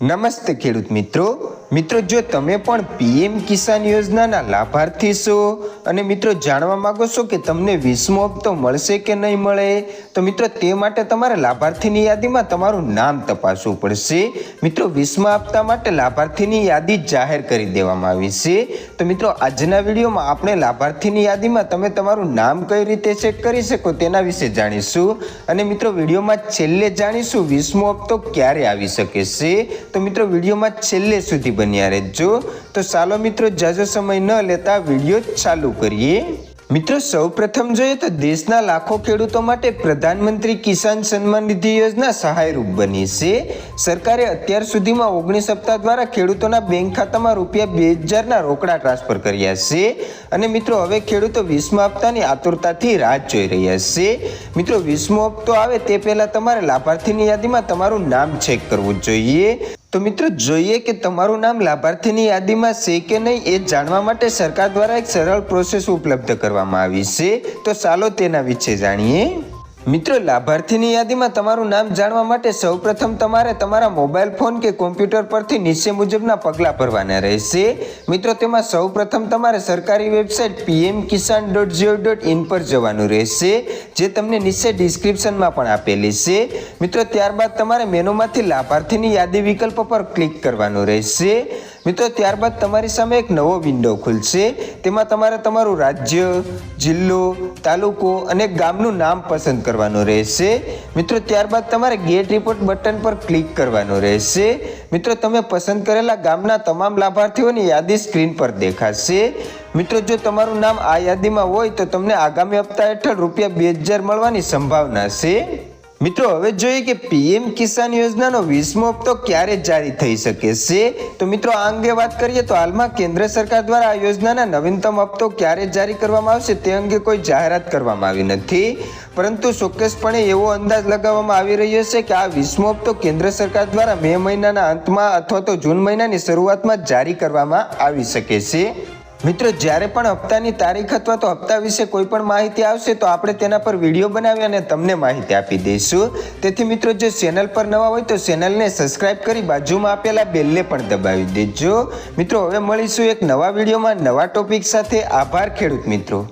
નમસ્તે ખેડૂત મિત્રો. મિત્રો, જો તમે પણ પીએમ કિસાન યોજનાના લાભાર્થી છો અને મિત્રો જાણવા માંગો છો કે તમને વીસમો હપ્તો મળશે કે નહીં મળે, તો મિત્રો તે માટે તમારે લાભાર્થીની યાદીમાં તમારું નામ તપાસવું પડશે. મિત્રો, વીસમા હપ્તા માટે લાભાર્થીની યાદી જાહેર કરી દેવામાં આવી છે. તો મિત્રો, આજના વિડીયોમાં આપણે લાભાર્થીની યાદીમાં તમે તમારું નામ કઈ રીતે ચેક કરી શકો તેના વિશે જાણીશું. અને મિત્રો, વિડીયોમાં છેલ્લે જાણીશું વીસમો હપ્તો ક્યારે આવી શકે છે. તો મિત્રો, વિડીયોમાં છેલ્લે સુધી બન્યા રહેજો. તો ચાલો મિત્રો જાજો સમય ન લેતા વીડિયો ચાલુ કરીએ. મિત્રો, સૌપ્રથમ જોઈએ તો દેશના લાખો ખેડૂતો માટે પ્રધાનમંત્રી કિસાન સન્માન નિધિ યોજના સહાયરૂપ બની છે. સરકારે અત્યાર સુધીમાં ઓગણીસ સપ્તાહ દ્વારા ખેડૂતોના બેંક ખાતામાં રૂપિયા બે હજારના રોકડા ટ્રાન્સફર કર્યા છે. અને મિત્રો, હવે ખેડૂતો વીસમા હપ્તાની આતુરતાથી રાહ જોઈ રહ્યા છે. મિત્રો, વીસમો હપ્તો આવે તે પહેલાં તમારે લાભાર્થીની યાદીમાં તમારું નામ ચેક કરવું જોઈએ. તો મિત્રો, જોઈએ કે તમારું નામ લાભાર્થીની યાદીમાં છે કે નહીં એ જાણવા માટે સરકાર દ્વારા એક સરળ પ્રોસેસ ઉપલબ્ધ કરવામાં આવી છે. તો ચાલો તેના વિશે જાણીએ. મિત્રો, લાભાર્થીની યાદીમાં તમારું નામ જાણવા માટે સૌપ્રથમ તમારે તમારા મોબાઈલ ફોન કે કોમ્પ્યુટર પરથી નીચે મુજબના પગલાં ભરવાના રહેશે. મિત્રો, તેમાં સૌપ્રથમ તમારે સરકારી website PM Kisan dot gov dot in પર જવાનું રહેશે, જે તમને નીચે ડિસ્ક્રિપ્શનમાં પણ આપેલી છે. મિત્રો, ત્યારબાદ તમારે મેનુમાંથી લાભાર્થીની યાદી વિકલ્પ પર ક્લિક કરવાનું રહેશે. મિત્રો, ત્યારબાદ તમારી સામે એક નવો વિન્ડો ખુલશે. તેમાં તમારે તમારું રાજ્ય, જિલ્લો, તાલુકો અને ગામનું નામ પસંદ કરવાનું રહેશે. મિત્રો, ત્યારબાદ તમારે ગેટ રિપોર્ટ બટન પર ક્લિક કરવાનું રહેશે. મિત્રો, તમે પસંદ કરેલા ગામના તમામ લાભાર્થીઓની યાદી સ્ક્રીન પર દેખાશે. મિત્રો, જો તમારું નામ આ યાદીમાં હોય તો તમને આગામી હપ્તા હેઠળ રૂપિયા બે હજાર મળવાની સંભાવના છે. મિત્રો, હવે જોઈએ કે પીએમ કિસાન યોજનાનો વીસમો હપ્તો ક્યારે જારી થઈ શકે છે? તો મિત્રો, આ અંગે વાત કરીએ તો હાલમાં કેન્દ્ર સરકાર દ્વારા આ યોજનાના નવીનતમ હપ્તો ક્યારે જારી કરવામાં આવશે તે અંગે કોઈ જાહેરાત કરવામાં આવી નથી. પરંતુ ચોક્કસપણે એવો અંદાજ લગાવવામાં આવી રહ્યો છે કે આ વીસમો હપ્તો કેન્દ્ર સરકાર દ્વારા મે મહિનાના અંતમાં અથવા તો જૂન મહિનાની શરૂઆતમાં જારી કરવામાં આવી શકે છે. મિત્રો, જ્યારે પણ હપ્તાની તારીખ અથવા તો હપ્તા વિશે કોઈ પણ માહિતી આવશે, તો આપણે તેના પર વીડિયો બનાવી અને તમને માહિતી આપી દઈશું. તેથી મિત્રો, જો ચેનલ પર નવા હોય, તો ચેનલને સબસ્ક્રાઇબ કરી બાજુમાં આપેલા બેલને પણ દબાવી દેજો. મિત્રો, હવે મળીશું એક નવા વિડીયોમાં નવા ટોપિક સાથે. આભાર ખેડૂત મિત્રો.